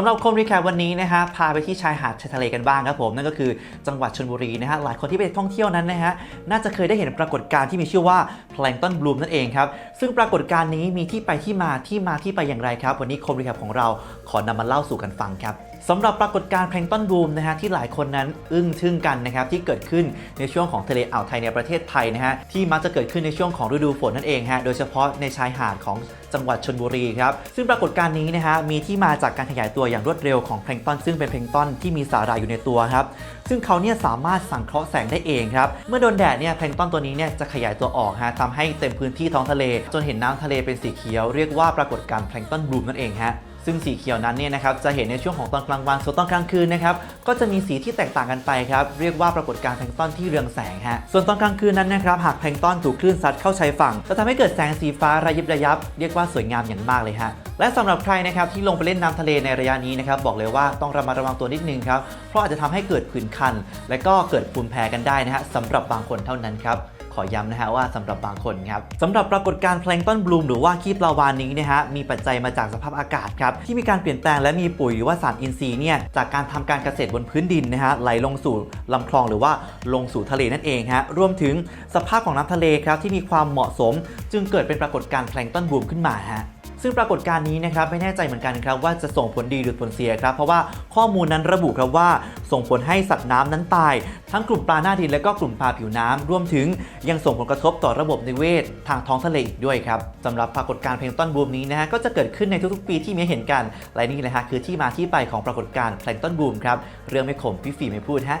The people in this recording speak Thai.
สำหรับคมรีแคปวันนี้นะฮะพาไปที่ชายหาดชายทะเลกันบ้างครับผมนั่นก็คือจังหวัดชลบุรีนะฮะหลายคนที่ไปท่องเที่ยวนั้นนะฮะน่าจะเคยได้เห็นปรากฏการณ์ที่มีชื่อว่าแพลงต้นบลูมนั่นเองครับซึ่งปรากฏการณ์นี้มีที่ไปที่มาที่มาที่ไปอย่างไรครับ วันนี้คมรีแคปของเราขอนำมาเล่าสู่กันฟังครับสำหรับปรากฏการณ์แพลงต้นบูมนะฮะที่หลายคนนั้นอึ้งทึ่งกันนะครับที่เกิดขึ้นในช่วงของทะเลอ่าวไทยในประเทศไทยนะฮะที่มักจะเกิดขึ้นในช่วงของฤดูฝนนั่นเองฮะโดยเฉพาะในชายหาดของจังหวัดชลบุรีครับซึ่งปรากฏการณ์นี้นะฮะมีที่มาจากการขยายตัวอย่างรวดเร็วของแพลงตอนซึ่งเป็นแพลงตอนที่มีสาหร่ายอยู่ในตัวครับซึ่งเขาเนี่ยสามารถสังเคราะห์แสงได้เองครับเมื่อโดนแดดเนี่ยแพลงตอนตัวนี้เนี่ยจะขยายตัวออกฮะทำให้เต็มพื้นที่ท้องทะเล จนเห็นน้ำทะเลเป็นสีเขียว เรียกว่าปรากฏการณ์แพลงตอนบลูมนั่นเองฮะ ซึ่งสีเขียวนั้นเนี่ยนะครับจะเห็นในช่วงของตอนกลางวันส่วนตอนกลางคืนนะครับก็จะมีสีที่แตกต่างกันไปครับเรียกว่าปรากฏการณ์แพลงตอนที่เรืองแสงฮะส่วนตอนกลางคืนนั้นนะครับหากแพลงตอนถูกคลื่นซัดเข้าชายฝั่งจะทำให้เกิดแสงสีฟ้าระยิบระยับ เรียกว่าสวยงามอย่างมากเลยฮะและสำหรับใครนะครับที่ลงไปเล่นน้ำทะเลในระยะนี้นะครับบอกเลยว่าต้องระมัดระวังตัวนิดนึงครับเพราะอาจจะทำให้เกิดผื่นคัน และก็เกิดภูมิแพ้กันได้นะฮะสำหรับบางคนเท่านั้นครับ อย้ำนะฮะว่าสำหรับบางคนครับสำหรับปรากฏการณ์แพลงต้นบลูมหรือว่าคีบปลาวานนี้นะฮะมีปัจจัยมาจากสภาพอากาศครับที่มีการเปลี่ยนแปลงและมีปุ๋ยหรือว่าสารอินทรีย์เนี่ยจากการทำการเกษตรบนพื้นดินนะฮะไหลลงสู่ลำคลองหรือว่าลงสู่ทะเลนั่นเองฮะรวมถึงสภาพของน้ำทะเลครับที่มีความเหมาะสม จึงเกิดเป็นปรากฏการณ์แพลงต้นบลูมขึ้นมาฮะ ซึ่งปรากฏการณ์นี้นะครับไม่แน่ใจเหมือนกันครับว่าจะส่งผลดีหรือผลเสียครับ เพราะว่าข้อมูลนั้นระบุครับว่าส่งผลให้สัตว์น้ำนั้นตาย ทั้งกลุ่มปลาหน้าดินและก็กลุ่มปลาผิวน้ำรวมถึงยังส่งผลกระทบต่อระบบนิเวศ ทางท้องทะเลอีกด้วยครับสำหรับปรากฏการณ์เพลงต้นบูมนี้นะฮะก็จะเกิดขึ้นในทุกๆ ปีที่มีเห็นกันและนี่แหละฮะคือที่มาที่ไปของปรากฏการณ์เพลงต้นบูมครับเรื่องไม่ขมพี่ฝีไม่พูดฮะ